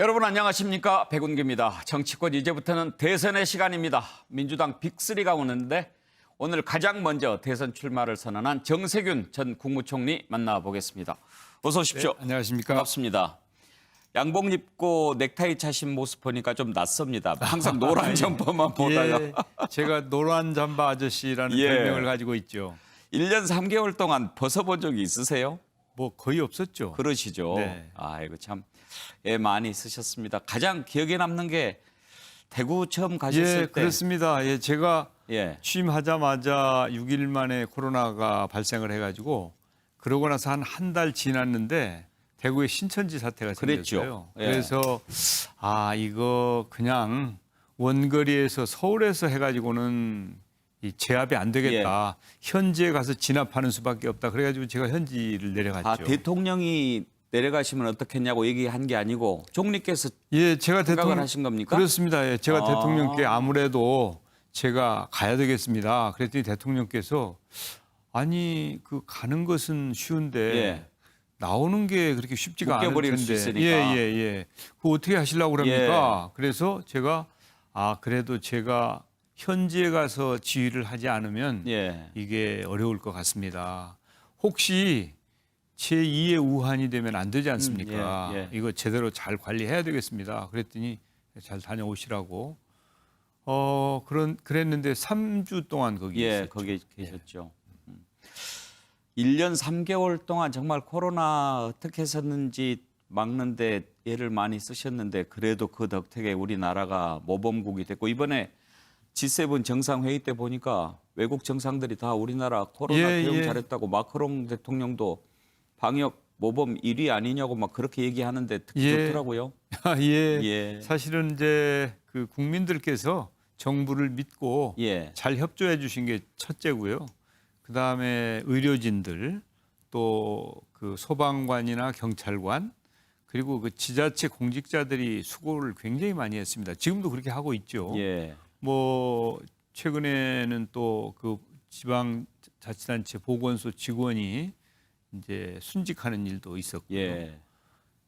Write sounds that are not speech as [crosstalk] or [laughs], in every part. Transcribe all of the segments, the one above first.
여러분 안녕하십니까 백운기입니다. 정치권 이제부터는 대선의 시간입니다. 민주당 빅3가 오는데 오늘 가장 먼저 대선 출마를 선언한 정세균 전 국무총리 만나보겠습니다. 어서 오십시오. 네, 안녕하십니까. 반갑습니다. 양복 입고 넥타이 차신 모습 보니까 좀 낯섭니다. 항상 노란 [laughs] 점퍼만 보다가 예, 제가 노란 잠바 아저씨라는 [laughs] 예. 별명을 가지고 있죠. 1년 3개월 동안 벗어본 적이 있으세요? 뭐 거의 없었죠. 그러시죠. 네. 아이고 참 애 많이 쓰셨습니다. 가장 기억에 남는 게 대구 처음 가셨을 예, 때 그렇습니다. 예, 제가 예. 취임하자마자 6일 만에 코로나가 발생을 해가지고 그러고 나서 한 한 달 지났는데 대구에 신천지 사태가. 생겼어요. 예. 그래서 아 이거 그냥 원거리에서 서울에서 해가지고는 이 제압이 안 되겠다. 예. 현지에 가서 진압하는 수밖에 없다. 그래가지고 제가 현지를 내려갔죠. 아, 대통령이 내려가시면 어떻겠냐고 얘기한 게 아니고 총리께서 예, 제가 대통령 하신 겁니까? 그렇습니다. 예, 제가 아. 대통령께 아무래도 제가 가야 되겠습니다. 그랬더니 대통령께서 아니 그 가는 것은 쉬운데 예. 나오는 게 그렇게 쉽지가 않을 텐데. 수 있으니까. 예, 예, 예. 그 어떻게 하시려고 그럽니까? 그래서 제가 아 그래도 제가 현지에 가서 지휘를 하지 않으면 예. 이게 어려울 것 같습니다. 혹시 제2의 우한이 되면 안 되지 않습니까? 음, 예, 예. 이거 제대로 잘 관리해야 되겠습니다. 그랬더니 잘 다녀오시라고. 어, 그런 그랬는데 3주 동안 거기 예, 있었죠. 거기에 계셨죠. 음. 1년 3개월 동안 정말 코로나 어떻게 했었는지 막는데 애를 많이 쓰셨는데 그래도 그 덕택에 우리나라가 모범국이 됐고 이번에 G7 정상회의 때 보니까 외국 정상들이 다 우리나라 코로나 예, 대응 예. 잘했다고 마크롱 대통령도 방역 모범 1위 아니냐고 막 그렇게 얘기하는데 듣기 예. 좋더라고요. [laughs] 아, 예. 예. 사실은 이제 그 국민들께서 정부를 믿고 예. 잘 협조해 주신 게 첫째고요. 그다음에 의료진들 또 그 소방관이나 경찰관 그리고 그 지자체 공직자들이 수고를 굉장히 많이 했습니다. 지금도 그렇게 하고 있죠. 예. 뭐 최근에는 또 그 지방 자치단체 보건소 직원이 이제 순직하는 일도 있었고요. 예.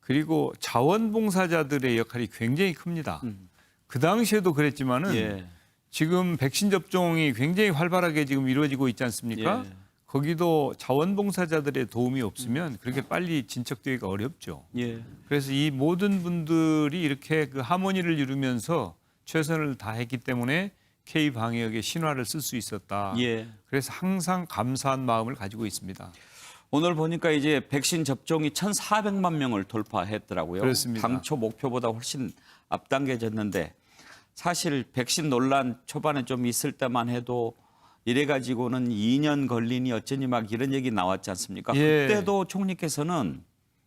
그리고 자원봉사자들의 역할이 굉장히 큽니다. 음. 그 당시에도 그랬지만은 예. 지금 백신 접종이 굉장히 활발하게 지금 이루어지고 있지 않습니까? 예. 거기도 자원봉사자들의 도움이 없으면 그렇게 빨리 진척되기가 어렵죠. 예. 그래서 이 모든 분들이 이렇게 그 하모니를 이루면서 최선을 다했기 때문에 K 방역의 신화를 쓸 수 있었다. 예. 그래서 항상 감사한 마음을 가지고 있습니다. 오늘 보니까 이제 백신 접종이 1,400만 명을 돌파했더라고요. 그렇습니다. 당초 목표보다 훨씬 앞당겨졌는데 사실 백신 논란 초반에 좀 있을 때만 해도 이래 가지고는 2년 걸리니 어쩌니 막 이런 얘기 나왔지 않습니까? 예. 그때도 총리께서는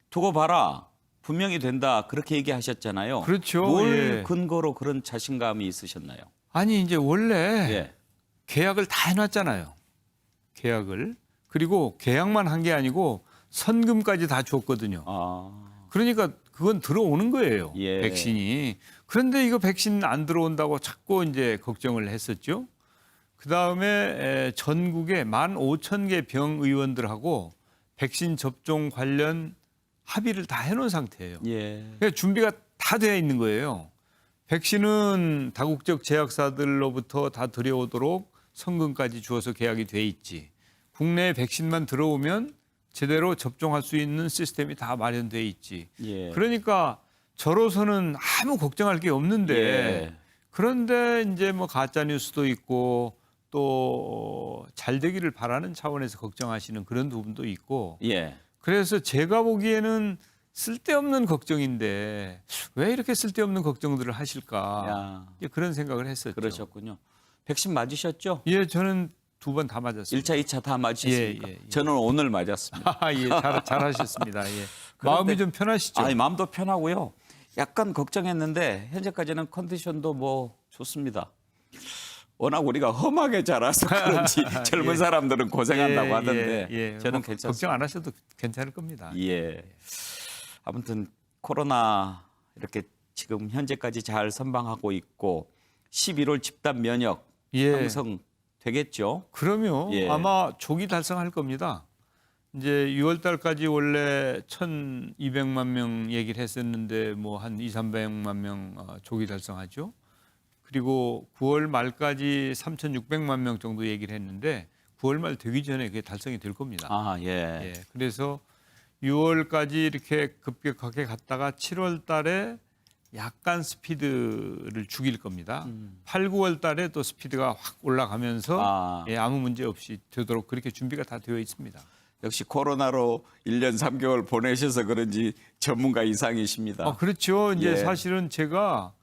두고 봐라. 분명히 된다. 그렇게 얘기하셨잖아요. 그렇죠. 뭘 예. 근거로 그런 자신감이 있으셨나요? 아니 이제 원래 예. 계약을 다 해놨잖아요. 계약을 그리고 계약만 한 게 아니고 선금까지 다 줬거든요. 아. 그러니까 그건 들어오는 거예요. 예. 백신이. 그런데 이거 백신 안 들어온다고 자꾸 이제 걱정을 했었죠. 그 다음에 전국에 만 오천 개 병 의원들하고 백신 접종 관련 합의를 다 해놓은 상태예요. 예. 그러니까 준비가 다 되어 있는 거예요. 백신은 다국적 제약사들로부터 다 들여오도록 성금까지 주어서 계약이 돼 있지. 국내에 백신만 들어오면 제대로 접종할 수 있는 시스템이 다 마련돼 있지. 예. 그러니까 저로서는 아무 걱정할 게 없는데 예. 그런데 이제 뭐 가짜 뉴스도 있고 또 잘 되기를 바라는 차원에서 걱정하시는 그런 부분도 있고 예. 그래서 제가 보기에는 쓸데없는 걱정인데 왜 이렇게 쓸데없는 걱정들을 하실까 야. 그런 생각을 했었죠. 그러셨군요. 백신 맞으셨죠? 예, 저는 두 번 다 맞았습니다. 1차, 2차 다 맞으셨습니까? 예, 예, 예. 저는 오늘 맞았습니다. [laughs] 아, 예, 잘, 잘하셨습니다. 예. 마음이 좀 편하시죠? 아니, 마음도 편하고요. 약간 걱정했는데 현재까지는 컨디션도 뭐 좋습니다. 워낙 우리가 험하게 자라서 [laughs] 그런지 젊은 예. 사람들은 고생한다고 예, 하던데 예, 예. 저는 뭐 괜찮습니다. 걱정 안 하셔도 괜찮을 겁니다. 예. 아무튼 코로나 이렇게 지금 현재까지 잘 선방하고 있고 11월 집단 면역 예. 형성 되겠죠? 그러면 예. 아마 조기 달성할 겁니다. 이제 6월 달까지 원래 1,200만 명 얘기를 했었는데 뭐 한 2, 300만 명 어, 조기 달성하죠. 그리고 9월 말까지 3,600만 명 정도 얘기를 했는데 9월 말 되기 전에 그게 달성이 될 겁니다. 아, 예. 예. 그래서 6월까지 이렇게 급격하게 갔다가 7월 달에 약간 스피드를 죽일 겁니다. 8, 9월 달에 또 스피드가 확 올라가면서 아. 예, 아무 문제 없이 되도록 그렇게 준비가 다 되어 있습니다. 역시 코로나로 1년 3개월 보내셔서 그런지 전문가 이상이십니다. 아, 그렇죠. 이제 예. 사실은 제가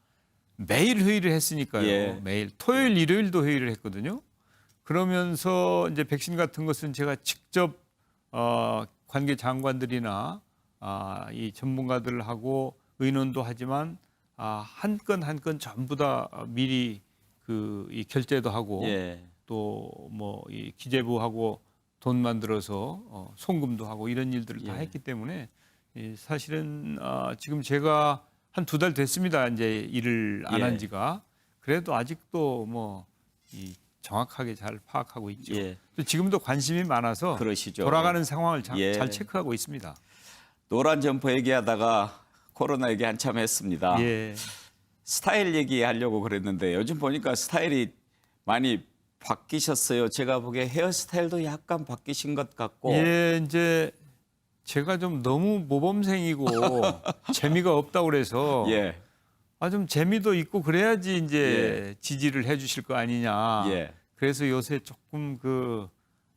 매일 회의를 했으니까요. 예. 매일 토요일, 일요일도 회의를 했거든요. 그러면서 이제 백신 같은 것은 제가 직접 어, 관계 장관들이나 아, 이 전문가들하고 의논도 하지만 아, 한 건 한 건 전부 다 미리 그 이 결제도 하고 예. 또뭐 이 기재부하고 돈 만들어서 어, 송금도 하고 이런 일들을 다 예. 했기 때문에 이 사실은 아, 지금 제가 한 두 달 됐습니다. 이제 일을 안 예. 한 지가 그래도 아직도 뭐이 정확하게 잘 파악하고 있죠. 예. 또 지금도 관심이 많아서 그러시죠. 돌아가는 상황을 자- 예. 잘 체크하고 있습니다. 노란 점퍼 얘기하다가 코로나 얘기 한참 했습니다. 예. 스타일 얘기하려고 그랬는데 요즘 보니까 스타일이 많이 바뀌셨어요. 제가 보기에 헤어스타일도 약간 바뀌신 것 같고. 예, 이제 제가 좀 너무 모범생이고 [laughs] 재미가 없다고 그래서 예. 아 좀 재미도 있고 그래야지 이제 지지를 해 주실 거 아니냐. 예. 그래서 요새 조금 그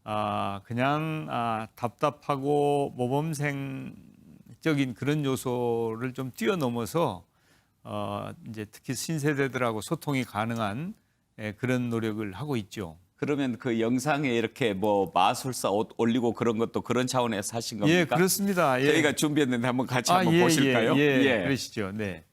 아, 그냥 아, 답답하고 모범생 적인 그런 요소를 좀 뛰어넘어서 어, 이제 특히 신세대들하고 소통이 가능한 예, 그런 노력을 하고 있죠. 그러면 그 영상에 이렇게 뭐 마술사 옷 올리고 그런 것도 그런 차원에서 하신 겁니까? 예, 그렇습니다. 예. 저희가 준비했는데 한번 같이 아, 한번 예, 보실까요? 예, 예, 그러시죠. 네.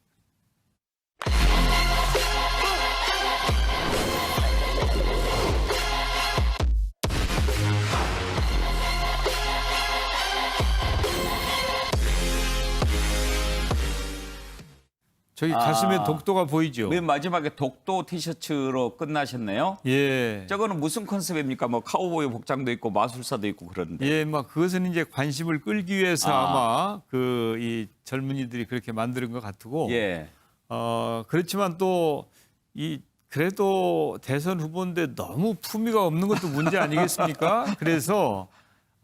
저기 아. 가슴에 독도가 보이죠. 맨 마지막에 독도 티셔츠로 끝나셨네요. 예. 저거는 무슨 컨셉입니까? 뭐 카우보이 복장도 있고 마술사도 있고 그런데. 예, 막 그것은 이제 관심을 끌기 위해서 아. 아. 마그 이 젊은이들이 그렇게 만드는 것 같고, 예. 어 그렇지만 또 이 그래도 대선 후보인데 너무 품위가 없는 것도 문제 아니겠습니까? [laughs] 그래서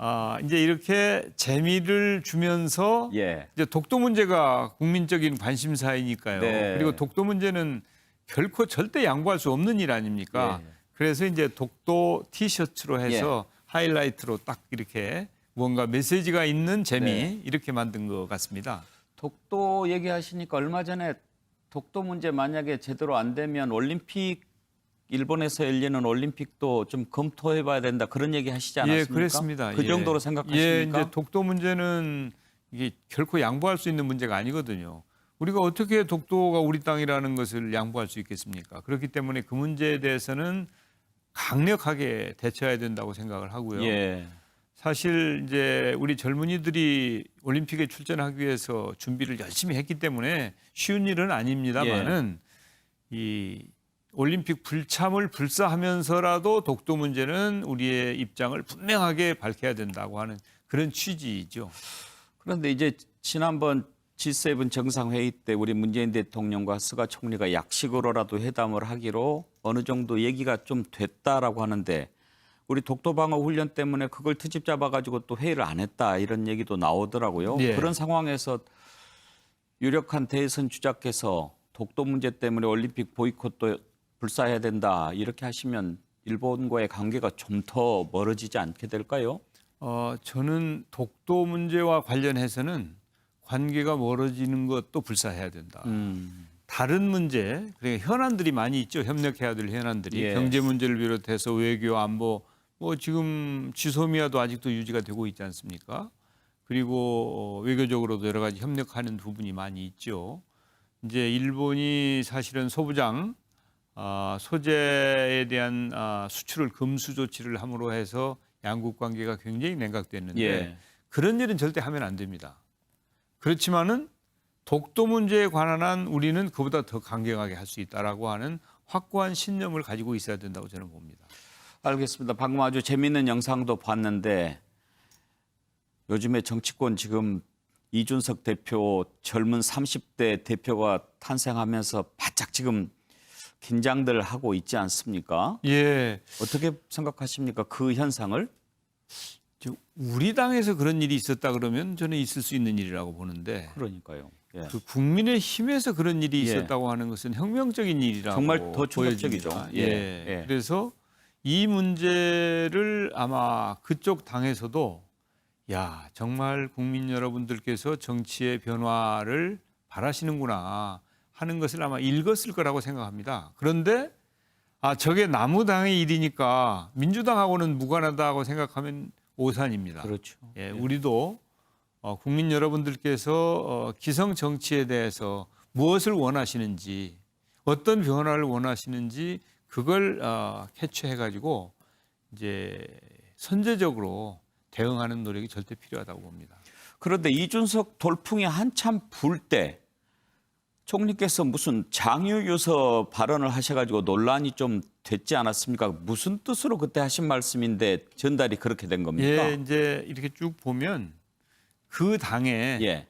아 이제 이렇게 재미를 주면서 예. 이제 독도 문제가 국민적인 관심사이니까요. 네. 그리고 독도 문제는 결코 절대 양보할 수 없는 일 아닙니까? 예. 그래서 이제 독도 티셔츠로 해서 하이라이트로 딱 이렇게 뭔가 메시지가 있는 재미 네. 이렇게 만든 것 같습니다. 독도 얘기하시니까 얼마 전에 독도 문제 만약에 제대로 안 되면 올림픽 일본에서 열리는 올림픽도 좀 검토해 봐야 된다 그런 얘기 하시지 않았습니까? 예, 그랬습니다. 그 예. 정도로 예, 생각하십니까? 이제 독도 문제는 이게 결코 양보할 수 있는 문제가 아니거든요. 우리가 어떻게 독도가 우리 땅이라는 것을 양보할 수 있겠습니까? 그렇기 때문에 그 문제에 대해서는 강력하게 대처해야 된다고 생각을 하고요. 예. 사실 이제 우리 젊은이들이 올림픽에 출전하기 위해서 준비를 열심히 했기 때문에 쉬운 일은 아닙니다만은 예. 이 올림픽 불참을 불사하면서라도 독도 문제는 우리의 입장을 분명하게 밝혀야 된다고 하는 그런 취지이죠. 그런데 이제 지난번 G7 정상회의 때 우리 문재인 대통령과 스가 총리가 약식으로라도 회담을 하기로 어느 정도 얘기가 좀 됐다라고 하는데 우리 독도 방어 훈련 때문에 그걸 트집 잡아가지고 또 회의를 안 했다 이런 얘기도 나오더라고요. 예. 그런 상황에서 유력한 대선 주자께서 독도 문제 때문에 올림픽 보이콧도 불사해야 된다 이렇게 하시면 일본과의 관계가 좀 더 멀어지지 않게 될까요? 어, 저는 독도 문제와 관련해서는 관계가 멀어지는 것도 불사해야 된다. 음, 다른 문제, 그러니까 현안들이 많이 있죠. 협력해야 될 현안들이 예. 경제 문제를 비롯해서 외교, 안보, 뭐 지금 지소미아도 아직도 유지가 되고 있지 않습니까? 그리고 어, 외교적으로도 여러 가지 협력하는 부분이 많이 있죠. 이제 일본이 사실은 소부장 아, 소재에 대한 아, 수출을 금수 조치를 함으로 해서 양국 관계가 굉장히 냉각됐는데 예. 그런 일은 절대 하면 안 됩니다. 그렇지만은 독도 문제에 관한 한 우리는 그보다 더 강경하게 할 수 있다라고 하는 확고한 신념을 가지고 있어야 된다고 저는 봅니다. 알겠습니다. 방금 아주 재미있는 영상도 봤는데 요즘에 정치권 지금 이준석 대표 젊은 30대 대표가 탄생하면서 바짝 지금 긴장들 하고 있지 않습니까? 예. 어떻게 생각하십니까? 그 현상을? 저 우리 당에서 그런 일이 있었다 그러면 저는 있을 수 있는 일이라고 보는데 그러니까요. 예. 그 국민의 힘에서 그런 일이 예. 있었다고 하는 것은 혁명적인 일이라고 정말 더 충격적이죠. 예. 예. 예. 그래서 이 문제를 아마 그쪽 당에서도 야 정말 국민 여러분들께서 정치의 변화를 바라시는구나 하는 것을 아마 읽었을 거라고 생각합니다. 그런데 아 저게 남우당의 일이니까 민주당하고는 무관하다고 생각하면 오산입니다. 그렇죠. 예, 우리도 어, 국민 여러분들께서 어, 기성 정치에 대해서 무엇을 원하시는지 어떤 변화를 원하시는지 그걸 어, 캐치해 가지고 이제 선제적으로 대응하는 노력이 절대 필요하다고 봅니다. 그런데 이준석 돌풍이 한참 불 때 총리께서 무슨 장유유서 발언을 하셔가지고 논란이 좀 됐지 않았습니까? 무슨 뜻으로 그때 하신 말씀인데 전달이 그렇게 된 겁니까? 예, 이제 이렇게 쭉 보면 그 당에 예.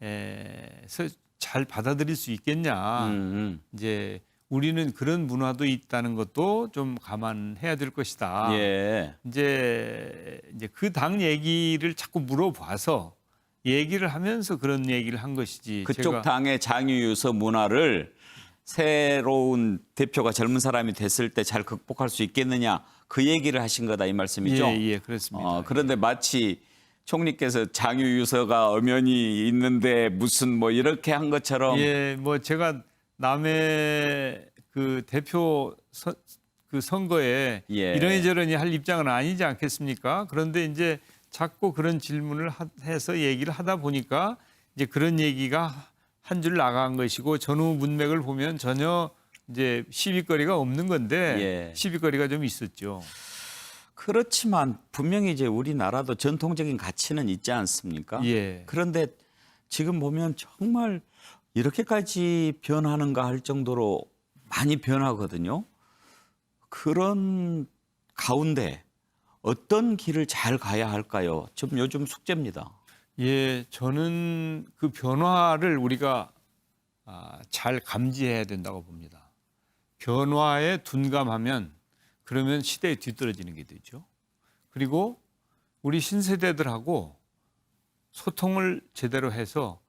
에서 잘 받아들일 수 있겠냐. 음, 음. 이제 우리는 그런 문화도 있다는 것도 좀 감안해야 될 것이다. 예. 이제 이제 그 당 얘기를 자꾸 물어봐서 얘기를 하면서 그런 얘기를 한 것이지. 그쪽 제가 당의 장유유서 문화를 새로운 대표가 젊은 사람이 됐을 때 잘 극복할 수 있겠느냐 그 얘기를 하신 거다 이 말씀이죠. 예, 예, 그렇습니다. 어, 그런데 마치 총리께서 장유유서가 엄연히 있는데 무슨 뭐 이렇게 한 것처럼 예, 뭐 제가 남의 그 대표 선, 그 선거에 예. 저러니 할 입장은 아니지 않겠습니까? 그런데 이제 자꾸 그런 질문을 하- 해서 얘기를 하다 보니까 이제 그런 얘기가 한 줄 나간 것이고 전후 문맥을 보면 전혀 이제 시비거리가 없는 건데 예. 시비거리가 좀 있었죠. 그렇지만 분명히 이제 우리나라도 전통적인 가치는 있지 않습니까? 예. 그런데 지금 보면 정말 이렇게까지 변하는가 할 정도로 많이 변하거든요. 그런 가운데 어떤 길을 잘 가야 할까요? 좀 요즘 숙제입니다. 예, 저는 그 변화를 우리가 아, 잘 감지해야 된다고 봅니다. 변화에 둔감하면 그러면 시대에 뒤떨어지는 게 되죠. 그리고 우리 신세대들하고 소통을 제대로 해서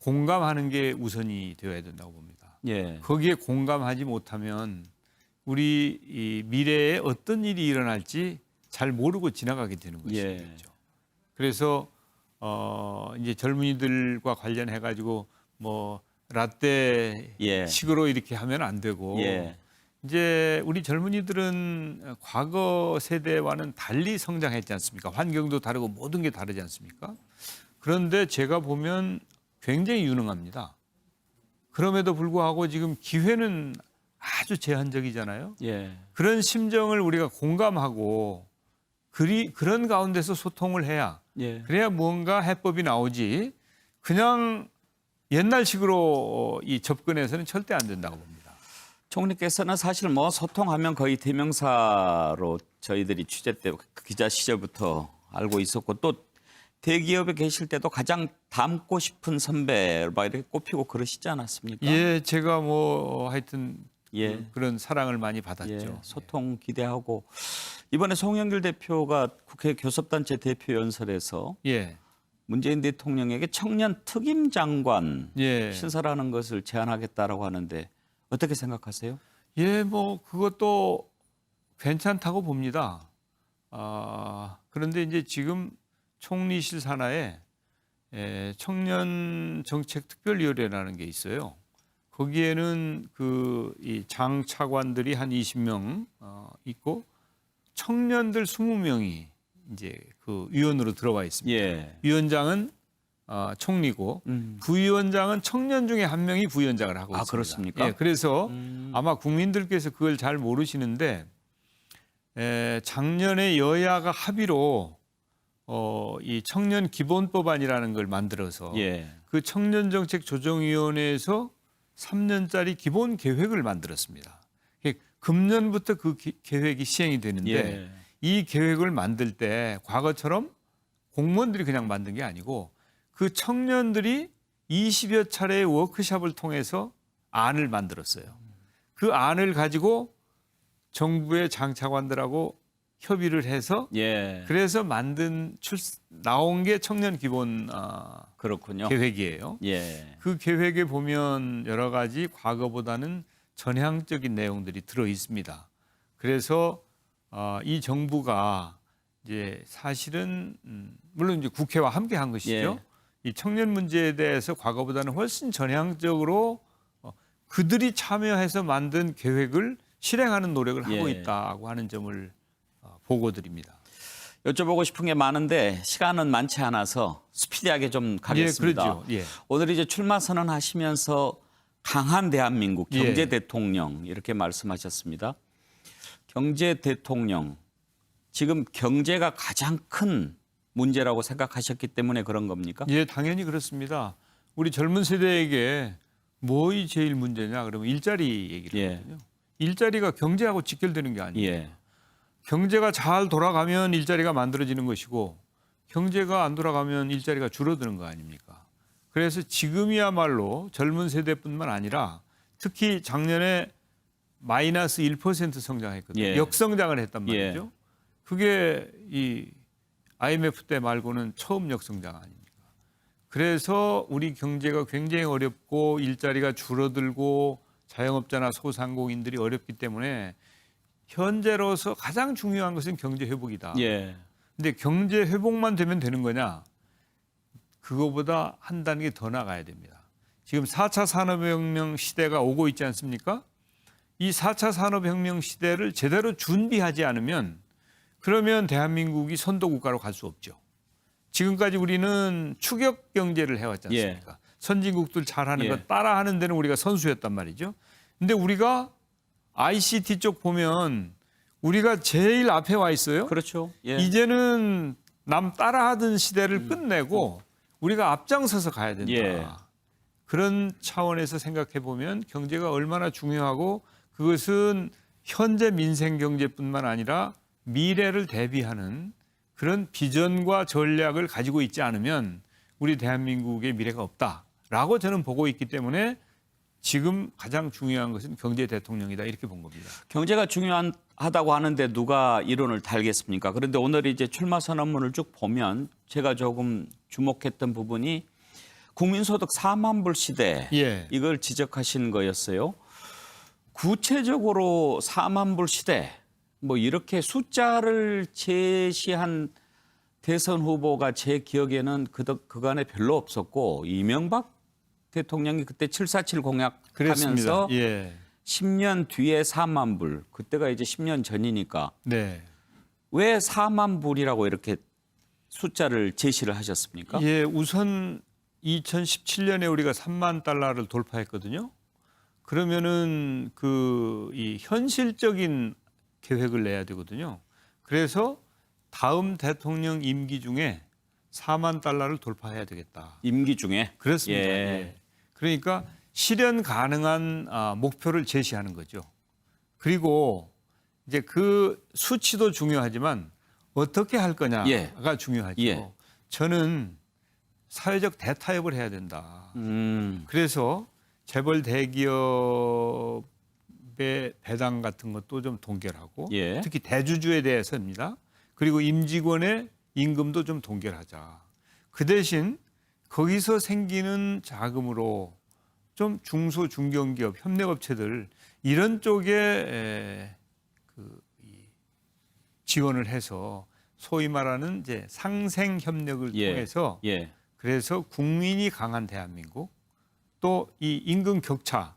공감하는 게 우선이 되어야 된다고 봅니다. 예. 거기에 공감하지 못하면 우리 이 미래에 어떤 일이 일어날지 잘 모르고 지나가게 되는 예. 것이죠. 그래서 어 이제 젊은이들과 관련해 가지고 뭐 라떼 예. 식으로 이렇게 하면 안 되고 예. 이제 우리 젊은이들은 과거 세대와는 달리 성장했지 않습니까? 환경도 다르고 모든 게 다르지 않습니까? 그런데 제가 보면 굉장히 유능합니다. 그럼에도 불구하고 지금 기회는 아주 제한적이잖아요. 예. 그런 심정을 우리가 공감하고 그리, 그런 가운데서 소통을 해야 예. 그래야 무언가 해법이 나오지 그냥 옛날식으로 이 접근해서는 절대 안 된다고 봅니다. 총리께서는 사실 뭐 소통하면 거의 대명사로 저희들이 취재 때 기자 시절부터 알고 있었고 또 대기업에 계실 때도 가장 닮고 싶은 선배 막 이렇게 꼽히고 그러시지 않았습니까? 예, 제가 뭐 하여튼 예. 그- 그런 사랑을 많이 받았죠. 예, 소통 기대하고 이번에 송영길 대표가 국회 교섭단체 대표 연설에서 예, 문재인 대통령에게 청년 특임 장관 예, 신설하는 것을 제안하겠다라고 하는데 어떻게 생각하세요? 예, 뭐 그것도 괜찮다고 봅니다. 아, 그런데 이제 지금 총리실 산하에 예, 청년 정책 특별위원회라는 게 있어요. 거기에는 그 이 장 차관들이 한 20명 어, 있고 청년들 20명이 이제 그 위원으로 들어와 있습니다. 예. 위원장은 어, 총리고 음. 부위원장은 청년 중에 한 명이 부위원장을 하고 아, 있습니다. 그렇습니까? 예, 그래서 음. 아마 국민들께서 그걸 잘 모르시는데 에, 작년에 여야가 합의로 어, 이 청년 기본법안이라는 걸 만들어서 예. 그 청년정책 조정위원회에서 3년짜리 기본 계획을 만들었습니다. 예, 금년부터 그 기- 계획이 시행이 되는데 예. 이 계획을 만들 때 과거처럼 공무원들이 그냥 만든 게 아니고 그 청년들이 20여 차례의 워크숍을 통해서 안을 만들었어요. 그 안을 가지고 정부의 장차관들하고 협의를 해서 예. 그래서 만든 출 나온 게 청년 기본 아, 그렇군요. 계획이에요. 예. 그 계획에 보면 여러 가지 과거보다는 전향적인 내용들이 들어 있습니다. 그래서 어, 이 정부가 이제 사실은 음, 물론 이제 국회와 함께 한 것이죠. 예. 이 청년 문제에 대해서 과거보다는 훨씬 전향적으로 어, 그들이 참여해서 만든 계획을 실행하는 노력을 하고 예. 있다고 하는 점을 어, 보고 드립니다. 여쭤보고 싶은 게 많은데 시간은 많지 않아서 스피디하게 좀 가겠습니다. 예. 예. 오늘 이제 출마 선언하시면서 강한 대한민국 경제 예. 대통령 이렇게 말씀하셨습니다. 경제 대통령 지금 경제가 가장 큰 문제라고 생각하셨기 때문에 그런 겁니까? 예, 당연히 그렇습니다. 우리 젊은 세대에게 뭐이 제일 문제냐 그러면 일자리 얘기를 예. 하거든요. 일자리가 경제하고 직결되는 게 아니에요. 예. 경제가 잘 돌아가면 일자리가 만들어지는 것이고 경제가 안 돌아가면 일자리가 줄어드는 거 아닙니까? 그래서 지금이야말로 젊은 세대뿐만 아니라 특히 작년에 마이너스 1% 성장했거든요. 예. 역성장을 했단 예. 말이죠. 그게 이 IMF 때 말고는 처음 역성장 아닙니까? 그래서 우리 경제가 굉장히 어렵고 일자리가 줄어들고 자영업자나 소상공인들이 어렵기 때문에 현재로서 가장 중요한 것은 경제 회복이다. 예. 근데 경제 회복만 되면 되는 거냐? 그거보다 한 단계 더 나가야 됩니다. 지금 4차 산업혁명 시대가 오고 있지 않습니까? 이 4차 산업혁명 시대를 제대로 준비하지 않으면 그러면 대한민국이 선도국가로 갈 수 없죠. 지금까지 우리는 추격 경제를 해왔지 않습니까? 선진국들 잘하는 예. 거 따라하는 데는 우리가 선수였단 말이죠. 근데 우리가 ICT 쪽 보면 우리가 제일 앞에 와 있어요. 그렇죠. 예. 이제는 남 따라하던 시대를 끝내고 우리가 앞장서서 가야 된다. 예. 그런 차원에서 생각해 보면 경제가 얼마나 중요하고 그것은 현재 민생 경제뿐만 아니라 미래를 대비하는 그런 비전과 전략을 가지고 있지 않으면 우리 대한민국의 미래가 없다라고 저는 보고 있기 때문에 지금 가장 중요한 것은 경제 대통령이다 이렇게 본 겁니다. 경제가 중요하다고 하는데 누가 이론을 달겠습니까? 그런데 오늘 이제 출마 선언문을 쭉 보면 제가 조금 주목했던 부분이 국민소득 4만 불 시대 예. 이걸 지적하신 거였어요. 구체적으로 4만 불 시대 뭐 이렇게 숫자를 제시한 대선 후보가 제 기억에는 그 그간에 별로 없었고 이명박 대통령이 그때 747 그랬습니다. 공약 하면서 예. 10년 뒤에 4만 불 그때가 이제 10년 전이니까 네. 왜 4만 불이라고 이렇게 숫자를 제시를 하셨습니까? 예, 우선 2017년에 우리가 3만 달러를 돌파했거든요. 그러면은 그 이 현실적인 계획을 내야 되거든요. 그래서 다음 대통령 임기 중에 4만 달러를 돌파해야 되겠다. 임기 중에 그렇습니다. 예. 예. 그러니까 실현 가능한 아, 목표를 제시하는 거죠. 그리고 이제 그 수치도 중요하지만 어떻게 할 거냐가 예. 중요하죠. 예. 저는 사회적 대타협을 해야 된다. 음, 그래서 재벌 대기업의 배당 같은 것도 좀 동결하고 예. 특히 대주주에 대해서입니다. 그리고 임직원의 임금도 좀 동결하자. 그 대신 거기서 생기는 자금으로 좀 중소 중견기업 협력업체들 이런 쪽에 에, 그 이, 지원을 해서 소위 말하는 이제 상생 협력을 예. 통해서 예. 그래서 국민이 강한 대한민국 또 이 임금 격차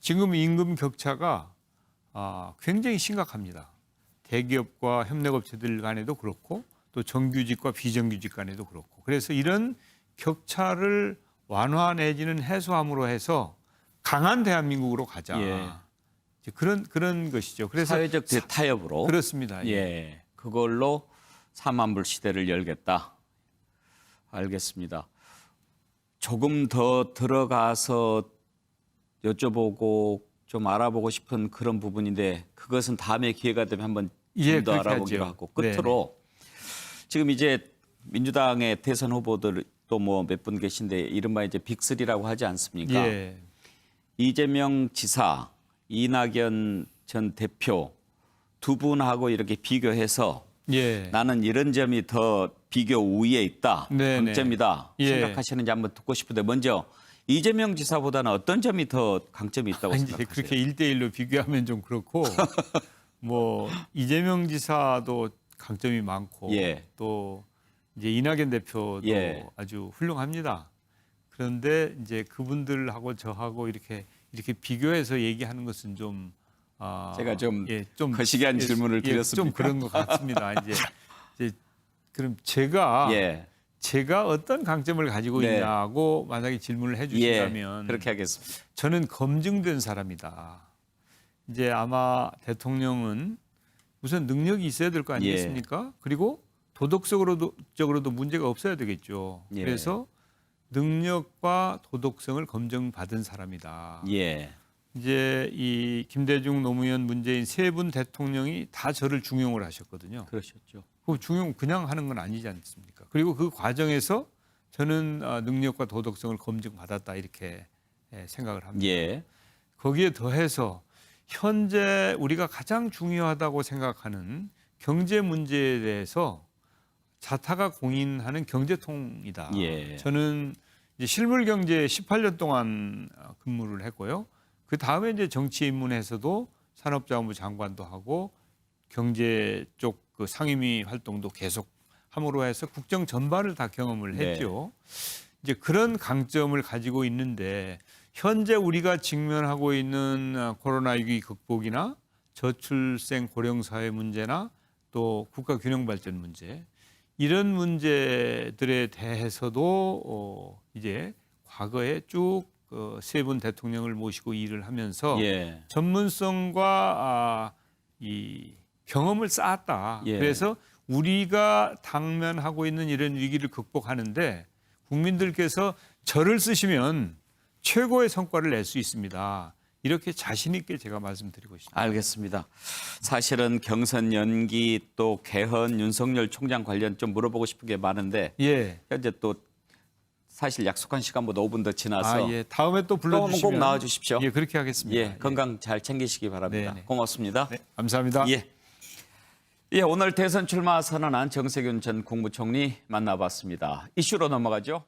지금 임금 격차가 아, 굉장히 심각합니다. 대기업과 협력업체들 간에도 그렇고 또 정규직과 비정규직 간에도 그렇고 그래서 이런 격차를 완화 내지는 해소함으로 해서 강한 대한민국으로 가자. 예. 그런 그런 것이죠. 그래서 사회적 대타협으로 그렇습니다. 예. 예. 그걸로 4만 불 시대를 열겠다. 알겠습니다. 조금 더 들어가서 여쭤보고 좀 알아보고 싶은 그런 부분인데 그것은 다음에 기회가 되면 한번 예, 좀더 그렇게 알아보기로 하죠. 하고 끝으로 지금 이제 민주당의 대선 후보들 또 뭐 몇 분 계신데 이른바 이제 빅3라고 하지 않습니까? 예. 이재명 지사, 이낙연 전 대표 두 분하고 이렇게 비교해서 예. 나는 이런 점이 더 비교 우위에 있다. 네네. 강점이다. 예. 생각하시는지 한번 듣고 싶은데 먼저 이재명 지사보다는 어떤 점이 더 강점이 있다고 아니, 생각하세요? 그렇게 일대일로 비교하면 좀 그렇고 [laughs] 뭐 이재명 지사도 강점이 많고 예. 또 이제 이낙연 대표도 예. 아주 훌륭합니다. 그런데 이제 그분들하고 저하고 이렇게 이렇게 비교해서 얘기하는 것은 좀 아, 제가 좀 예, 좀 거시기한 질문을 좀 드렸습니까? 그런 것 같습니다. [laughs] 이제, 이제 그럼 제가 예. 제가 어떤 강점을 가지고 네. 있냐고 만약에 질문을 예. 해주신다면 그렇게 하겠습니다. 저는 검증된 사람이다. 이제 아마 대통령은 우선 능력이 있어야 될거 예. 아니겠습니까? 그리고 도덕적으로도 적으로도 문제가 없어야 되겠죠. 예. 그래서 능력과 도덕성을 검증받은 사람이다. 예. 이제 이 김대중, 노무현, 문재인 세 분 대통령이 다 저를 중용을 하셨거든요. 그러셨죠. 그 중용 그냥 하는 건 아니지 않습니까? 그리고 그 과정에서 저는 아, 능력과 도덕성을 검증받았다 이렇게 예, 생각을 합니다. 예. 거기에 더해서 현재 우리가 가장 중요하다고 생각하는 경제 문제에 대해서 자타가 공인하는 경제통이다. 예. 저는 이제 실물 경제에 18년 동안 어, 근무를 했고요. 그 다음에 이제 정치 입문해서도 산업자원부 장관도 하고 경제 쪽 그 상임위 활동도 계속 함으로 해서 국정 전반을 다 경험을 네. 했죠. 이제 그런 강점을 가지고 있는데 현재 우리가 직면하고 있는 어, 코로나 위기 극복이나 저출생 고령 사회 문제나 또 국가 균형 발전 문제 이런 문제들에 대해서도 어, 이제 과거에 쭉 어, 세분 대통령을 모시고 일을 하면서 예. 전문성과 아, 이 경험을 쌓았다. 예. 그래서 우리가 당면하고 있는 이런 위기를 극복하는데 국민들께서 저를 쓰시면 최고의 성과를 낼 수 있습니다. 이렇게 자신 있게 제가 말씀드리고 싶습니다. 알겠습니다. 사실은 경선 연기 또 개헌 윤석열 총장 관련 좀 물어보고 싶은 게 많은데 예. 현재 또 사실 약속한 시간보다 5분 더 지나서 아, 예. 다음에 또또 불러주시면 꼭 나와 주십시오. 예, 그렇게 하겠습니다. 예, 건강 잘 챙기시기 바랍니다. 네, 네. 고맙습니다. 네, 감사합니다. 예. 예, 오늘 대선 출마 선언한 정세균 전 국무총리 만나봤습니다. 이슈로 넘어가죠.